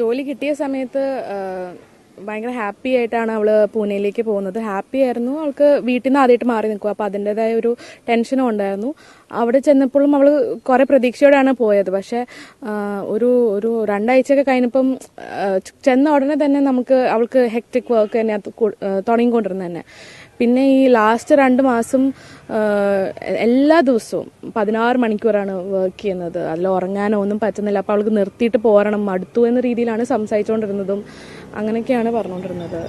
ജോലി കിട്ടിയ സമയത്ത് ഭയങ്കര ഹാപ്പി ആയിട്ടാണ് അവൾ പൂനെയിലേക്ക് പോകുന്നത്. ഹാപ്പി ആയിരുന്നു. അവൾക്ക് വീട്ടിൽ നിന്ന് ആദ്യമായിട്ട് മാറി നിൽക്കുക. അപ്പോൾ അതിന്റെതായ ഒരു ടെൻഷനും ഉണ്ടായിരുന്നു. അവിടെ ചെന്നപ്പോഴും അവൾ കുറേ പ്രതീക്ഷയോടെയാണ് പോയത്. പക്ഷേ ഒരു ഒരു രണ്ടാഴ്ചയൊക്കെ കഴിഞ്ഞപ്പം ചെന്ന ഉടനെ തന്നെ നമുക്ക് അവൾക്ക് ഹെക്ടിക് വർക്ക് തന്നെ തുടങ്ങിക്കൊണ്ടിരുന്നത് തന്നെ. പിന്നെ ഈ ലാസ്റ്റ് രണ്ട് മാസം എല്ലാ ദിവസവും പതിനാറ് മണിക്കൂറാണ് വർക്ക് ചെയ്യുന്നത്. അതിൽ ഉറങ്ങാനോ ഒന്നും പറ്റുന്നില്ല. അപ്പോൾ അവൾക്ക് നിർത്തിയിട്ട് പോരണം. മടുത്തു എന്ന രീതിയിലാണ് സംസാരിച്ചുകൊണ്ടിരുന്നതും അങ്ങനെയൊക്കെയാണ് പറഞ്ഞുകൊണ്ടിരുന്നത്.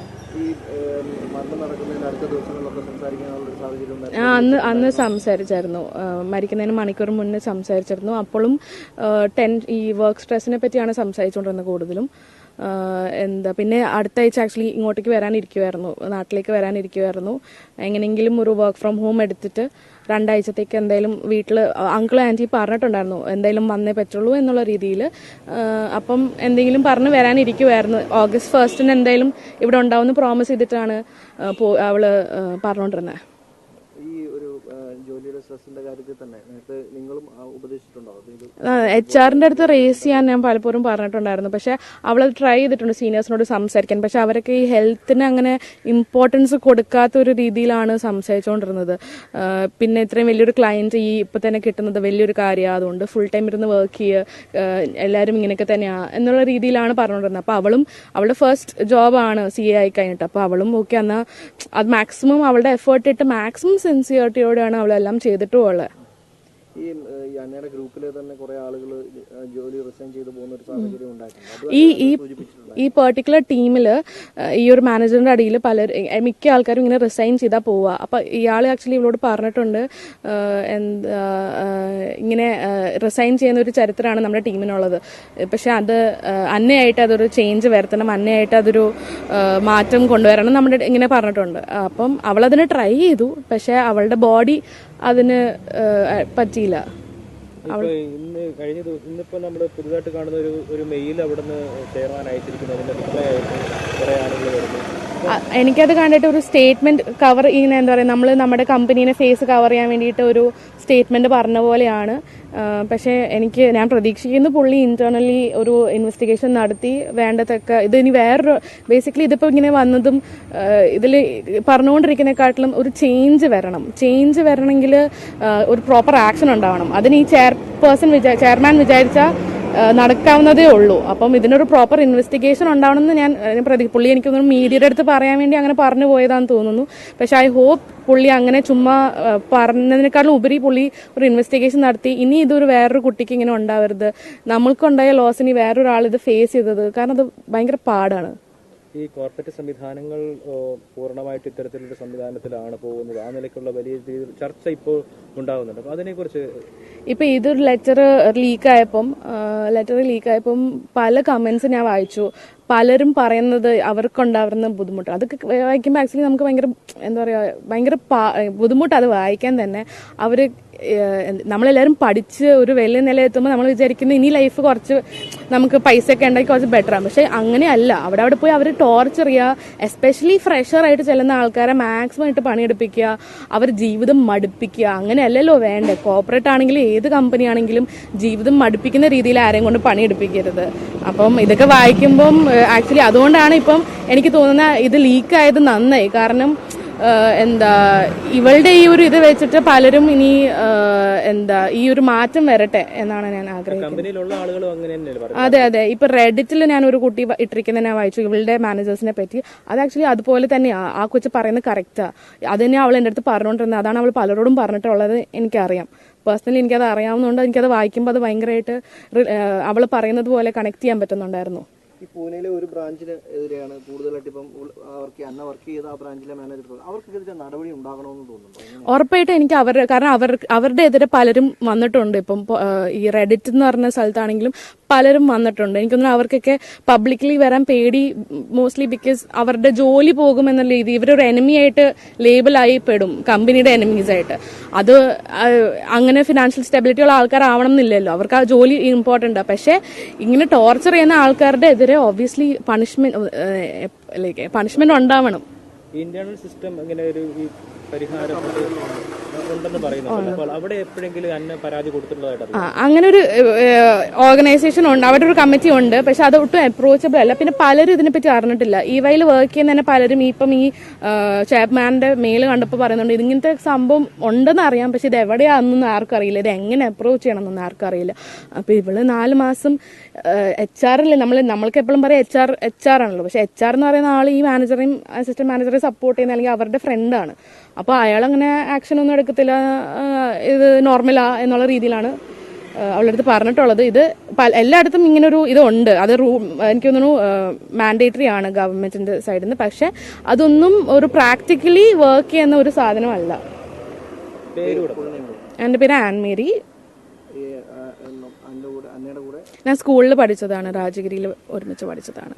ആ അന്ന് അന്ന് സംസാരിച്ചായിരുന്നു. മരിക്കുന്നതിന് മണിക്കൂർ മുന്നേ സംസാരിച്ചിരുന്നു. അപ്പോഴും ടെൻ ഈ വർക്ക് സ്ട്രെസ്സിനെ പറ്റിയാണ് സംസാരിച്ചുകൊണ്ടിരുന്നത് കൂടുതലും. എന്താ പിന്നെ അടുത്ത ആഴ്ച ആക്ച്വലി ഇങ്ങോട്ടേക്ക് വരാനിരിക്കുമായിരുന്നു നാട്ടിലേക്ക് വരാനിരിക്കുമായിരുന്നു എങ്ങനെയെങ്കിലും ഒരു വർക്ക് ഫ്രം ഹോം എടുത്തിട്ട് രണ്ടാഴ്ചത്തേക്ക് എന്തായാലും വീട്ടിൽ അങ്കിൾ ആന്റി പറഞ്ഞിട്ടുണ്ടായിരുന്നു. എന്തായാലും വന്നേ പറ്റുള്ളൂ എന്നുള്ള രീതിയിൽ അപ്പം എന്തെങ്കിലും പറഞ്ഞ് വരാനിരിക്കുമായിരുന്നു ഓഗസ്റ്റ് ഫസ്റ്റിന് എന്തായാലും ഇവിടെ ഉണ്ടാവുമെന്ന് പ്രോമിസ് ചെയ്തിട്ടാണ് അവൾ പറഞ്ഞുകൊണ്ടിരുന്നത് ജോലിയുടെ കാര്യത്തിൽ തന്നെ നേരത്തെ നിങ്ങളും എച്ച് ആറിന്റെ അടുത്ത് റേസ് ചെയ്യാൻ ഞാൻ പലപ്പോഴും പറഞ്ഞിട്ടുണ്ടായിരുന്നു. പക്ഷെ അവൾ ട്രൈ ചെയ്തിട്ടുണ്ട് സീനിയേഴ്സിനോട് സംസാരിക്കാൻ. പക്ഷെ അവരൊക്കെ ഈ ഹെൽത്തിന് അങ്ങനെ ഇമ്പോർട്ടൻസ് കൊടുക്കാത്ത ഒരു രീതിയിലാണ് സംസാരിച്ചുകൊണ്ടിരുന്നത് പിന്നെ ഇത്രയും വലിയൊരു ക്ലയന്റ് ഈ ഇപ്പം തന്നെ കിട്ടുന്നത് വലിയൊരു കാര്യമാണ് അതുകൊണ്ട് ഫുൾ ടൈം ഇരുന്ന് വർക്ക് ചെയ്യുക എല്ലാവരും ഇങ്ങനെയൊക്കെ തന്നെയാണ് എന്നുള്ള രീതിയിലാണ് പറഞ്ഞുകൊണ്ടിരുന്നത് അപ്പോൾ അവളും അവളുടെ ഫസ്റ്റ് ജോബാണ് സി എ ആയി കഴിഞ്ഞിട്ട്. അപ്പോൾ അവളും ഓക്കെ എന്നാൽ അത് മാക്സിമം അവളുടെ എഫേർട്ട് ഇട്ട് മാക്സിമം സെൻസിയറിറ്റിയോടെയാണ് അവളെല്ലാം ചെയ്തിട്ടും ഉള്ളത്. ഈ അന്നയുടെ തന്നെ കുറെ ആളുകൾ ജോലി റിസൈൻ ചെയ്ത് പോകുന്ന ഒരു സാഹചര്യം ഉണ്ടായിട്ടുണ്ട്. ഈ ഈ ഈ പെർട്ടിക്കുലർ ടീമിൽ ഈ ഒരു മാനേജറിന്റെ അടിയിൽ പല മിക്ക ആൾക്കാരും ഇങ്ങനെ റിസൈൻ ചെയ്താൽ പോവുക അപ്പൊ ഇയാൾ ആക്ച്വലി ഇവളോട് പറഞ്ഞിട്ടുണ്ട് എന്താ ഇങ്ങനെ റിസൈൻ ചെയ്യുന്ന ഒരു ചരിത്രമാണ് നമ്മുടെ ടീമിനുള്ളത് പക്ഷെ അത് അന്നയായിട്ട് അതൊരു ചേഞ്ച് വരുത്തണം അന്നയായിട്ട് അതൊരു മാറ്റം കൊണ്ടുവരണം നമ്മുടെ ഇങ്ങനെ പറഞ്ഞിട്ടുണ്ട്. അപ്പം അവളതിനെ ട്രൈ ചെയ്തു. പക്ഷെ അവളുടെ ബോഡി അതിന് പറ്റിയില്ല. ഇന്ന് കഴിഞ്ഞ ദിവസം ഇന്നിപ്പോ നമ്മൾ പുതുതായിട്ട് കാണുന്ന ഒരു ഒരു മെയിൽ അവിടെ നിന്ന് ചെയർമാൻ അയച്ചിരിക്കുന്നു അതിന്റെ റിപ്ലൈ ആയിട്ട് കുറെ ആളുകൾ വരുന്നു. എനിക്കത് കണ്ടിട്ട് ഒരു സ്റ്റേറ്റ്മെന്റ് കവർ ഇങ്ങനെ എന്താ പറയുക നമ്മൾ നമ്മുടെ കമ്പനീനെ ഫേസ് കവർ ചെയ്യാൻ വേണ്ടിയിട്ട് ഒരു സ്റ്റേറ്റ്മെന്റ് പറഞ്ഞ പോലെയാണ്. പക്ഷേ എനിക്ക് ഞാൻ പ്രതീക്ഷിക്കുന്നു പുള്ളി ഇന്റേണലി ഒരു ഇൻവെസ്റ്റിഗേഷൻ നടത്തി വേണ്ടതൊക്കെ ഇത് ഇനി വേറൊരു ബേസിക്കലി ഇതിപ്പോൾ ഇങ്ങനെ വന്നതും ഇതിൽ പറഞ്ഞുകൊണ്ടിരിക്കുന്നതിനെക്കാട്ടിലും ഒരു ചേഞ്ച് വരണം. ചേഞ്ച് വരണമെങ്കിൽ ഒരു പ്രോപ്പർ ആക്ഷൻ ഉണ്ടാവണം. അതിന് ഈ ചെയർ പേഴ്സൺ വിചാ ചെയർമാൻ വിചാരിച്ച നടക്കാവുന്നതേ ഉള്ളൂ. അപ്പം ഇതിനൊരു പ്രോപ്പർ ഇൻവെസ്റ്റിഗേഷൻ ഉണ്ടാവണമെന്ന് ഞാൻ പ്രതി പുള്ളി എനിക്ക് മീഡിയയുടെ അടുത്ത് പറയാൻ വേണ്ടി അങ്ങനെ പറഞ്ഞു പോയതാന്ന് തോന്നുന്നു. പക്ഷെ ഐ ഹോപ്പ് പുള്ളി അങ്ങനെ ചുമ്മാ പറഞ്ഞതിനേക്കാളും ഉപരി പുള്ളി ഒരു ഇൻവെസ്റ്റിഗേഷൻ നടത്തി. ഇനി ഇതൊരു വേറൊരു കുട്ടിക്ക് ഇങ്ങനെ ഉണ്ടാവരുത്. നമ്മൾക്കുണ്ടായ ലോസ് ഇനി വേറൊരാൾ ഇത് ഫേസ് ചെയ്തത്. കാരണം അത് ഭയങ്കര പാടാണ്. ഈ കോർപ്പറേറ്റ് സംവിധാനങ്ങൾ പൂർണമായിട്ട് ഇത്തരത്തിലൊരു സംവിധാനത്തിലാണ് പോകുന്നത്. ആ നിലയ്ക്കുള്ള വലിയ രീതിയിൽ ചർച്ച ഇപ്പോൾ ഉണ്ടാകുന്നുണ്ട് അപ്പോൾ അതിനെക്കുറിച്ച് ഇപ്പൊ ഇതൊരു ലെറ്റർ ലീക്ക് ആയപ്പം ലെറ്റർ ലീക്ക് ആയപ്പം പല കമന്റ്സ് ഞാൻ വായിച്ചു. പലരും പറയുന്നത് അവർക്കുണ്ടാവുന്ന ബുദ്ധിമുട്ട്. അതൊക്കെ വായിക്കുമ്പോൾ ആക്ച്വലി നമുക്ക് ഭയങ്കര എന്താ പറയുക ഭയങ്കര ബുദ്ധിമുട്ട് അത് വായിക്കാൻ തന്നെ. എന്ത്- നമ്മളെല്ലാവരും പഠിച്ച് ഒരു വലിയ നില എത്തുമ്പോൾ നമ്മൾ വിചാരിക്കുന്നത് ഇനി ലൈഫ് കുറച്ച് നമുക്ക് പൈസ ഒക്കെ ഉണ്ടാക്കി കുറച്ച് ബെറ്റർ ആണ്. പക്ഷെ അങ്ങനെയല്ല. അവിടെ അവിടെ പോയി അവർ ടോർച്ചർ ചെയ്യുക എസ്പെഷ്യലി ഫ്രഷർ ആയിട്ട് ചെല്ലുന്ന ആൾക്കാരെ മാക്സിമം ആയിട്ട് പണിയെടുപ്പിക്കുക. അവർ ജീവിതം മടുപ്പിക്കുക. അങ്ങനെയല്ലല്ലോ വേണ്ടേ. കോർപ്പറേറ്റ് ആണെങ്കിലും ഏത് കമ്പനി ആണെങ്കിലും ജീവിതം മടുപ്പിക്കുന്ന രീതിയിൽ ആരെയും കൊണ്ട് പണിയെടുപ്പിക്കരുത്. അപ്പം ഇതൊക്കെ വായിക്കുമ്പം ആക്ച്വലി അതുകൊണ്ടാണ് ഇപ്പം എനിക്ക് തോന്നുന്ന ഇത് ലീക്ക് ആയത് നന്നായി. കാരണം എന്താ ഇവളുടെ ഈ ഒരു ഇത് വെച്ചിട്ട് പലരും ഇനി എന്താ ഈ ഒരു മാറ്റം വരട്ടെ എന്നാണ് ഞാൻ ആഗ്രഹിക്കുന്നത്. അതെ അതെ. ഇപ്പൊ റെഡിറ്റിൽ ഞാൻ ഒരു കുട്ടി ഇട്ടിരിക്കുന്ന ഞാൻ വായിച്ചു. ഇവളുടെ മാനേജേഴ്സിനെ പറ്റി. അത് ആക്ച്വലി അതുപോലെ തന്നെയാ ആ കൊച്ചു പറയുന്നത് കറക്റ്റാ അത് തന്നെ അവൾ എന്റെ അടുത്ത് പറഞ്ഞുകൊണ്ടിരുന്നത് അതാണ് അവൾ പലരോടും പറഞ്ഞിട്ടുള്ളത് എനിക്കറിയാം. പേഴ്സണലി എനിക്കത് അറിയാവുന്നതുകൊണ്ട് എനിക്കത് വായിക്കുമ്പോൾ അത് ഭയങ്കരമായിട്ട് അവൾ പറയുന്നത് പോലെ കണക്ട് ചെയ്യാൻ പറ്റുന്നുണ്ടായിരുന്നു. ഈ പൂനെയിലെ ഒരു ബ്രാഞ്ചിന് എതിരെയാണ് കൂടുതലായിട്ട് ഇപ്പം അവർക്ക് അന്ന വർക്ക് ചെയ്ത ആ ബ്രാഞ്ചിലെ മാനേജർ അവർക്കെതിരെ നടപടി ഉണ്ടാകണമെന്ന് തോന്നുന്നു? ഉറപ്പായിട്ടും എനിക്ക് അവരുടെ കാരണം അവർ അവരുടെ എതിരെ പലരും വന്നിട്ടുണ്ട്. ഇപ്പം ഈ റെഡിറ്റ് എന്ന് പറഞ്ഞ സ്ഥലത്താണെങ്കിലും പലരും വന്നിട്ടുണ്ട്. എനിക്കൊന്നും അവർക്കൊക്കെ പബ്ലിക്കലി വരാൻ പേടി മോസ്റ്റ്ലി ബിക്കോസ് അവരുടെ ജോലി പോകുമെന്ന രീതി ഇവരൊരു എനിമി ആയിട്ട് ലേബിളായി പെടും. കമ്പനിയുടെ എനിമീസ് ആയിട്ട്. അത് അങ്ങനെ ഫിനാൻഷ്യൽ സ്റ്റെബിലിറ്റി ഉള്ള ആൾക്കാരാവണം എന്നില്ലല്ലോ. അവർക്ക് ആ ജോലി ഇമ്പോർട്ടന്റ് പക്ഷേ ഇങ്ങനെ ടോർച്ചർ ചെയ്യുന്ന ആൾക്കാരുടെ എതിരെ ഒബ്വിയസ്ലി പണിഷ്മെന്റ് ലൈക്ക് പണിഷ്മെന്റ് ഉണ്ടാവണം. ഇന്റേണൽ സിസ്റ്റം ഇങ്ങനെ ഒരു പരിഹാരം അപ്പോൾ അങ്ങനെ ഒരു ഓർഗനൈസേഷൻ ഉണ്ട്. അവിടെ ഒരു കമ്മിറ്റി ഉണ്ട്. പക്ഷെ അത് ഒട്ടും അപ്രോച്ചബിൾ അല്ല. പിന്നെ പലരും ഇതിനെപ്പറ്റി അറിഞ്ഞിട്ടില്ല. ഈ വൈയിൽ വർക്ക് ചെയ്യുന്ന തന്നെ പലരും ഇപ്പം ഈ ചെയർമാന്റെ മെയിൽ കണ്ടപ്പോൾ പറയുന്നുണ്ട് ഇതിങ്ങനത്തെ സംഭവം ഉണ്ടെന്ന് അറിയാം. പക്ഷെ ഇത് എവിടെയാണെന്നൊന്നും ആർക്കും അറിയില്ല. ഇത് എങ്ങനെ അപ്രോച്ച് ചെയ്യണമെന്നൊന്നും ആർക്കും അറിയില്ല. അപ്പൊ ഇവൾ നാല് മാസം എച്ച് അല്ലേ? നമ്മൾ നമ്മൾക്ക് എപ്പോഴും പറയാം എച്ച് ആർ എച്ച് ആർ ആണല്ലോ. പക്ഷെ എച്ച് ആർ എന്ന് പറയുന്ന ആൾ ഈ മാനേജറെയും അസിസ്റ്റന്റ് മാനേജറെയും സപ്പോർട്ട് ചെയ്യുന്ന അല്ലെങ്കിൽ അവരുടെ ഫ്രണ്ടാണ് അപ്പോൾ അയാൾ അങ്ങനെ ആക്ഷൻ ഒന്നും എടുക്കത്തില്ല ആ, ഇത് നോർമലാ എന്നുള്ള രീതിയിലാണ് അവളുടെ അടുത്ത് പറഞ്ഞിട്ടുള്ളത്. ഇത് എല്ലായിടത്തും ഇങ്ങനെ ഒരു ഇതുണ്ട്. അത് റൂ എനിക്ക് തോന്നുന്നു മാൻഡേറ്ററി ആണ് ഗവൺമെന്റിന്റെ സൈഡിൽ നിന്ന് പക്ഷെ അതൊന്നും ഒരു പ്രാക്ടിക്കലി വർക്ക് ചെയ്യുന്ന ഒരു സാധനമല്ല. എന്റെ പേര് ആൻമേരി. ഞാൻ സ്കൂളിൽ പഠിച്ചതാണ്. രാജഗിരിയിൽ ഒരുമിച്ച് പഠിച്ചതാണ്.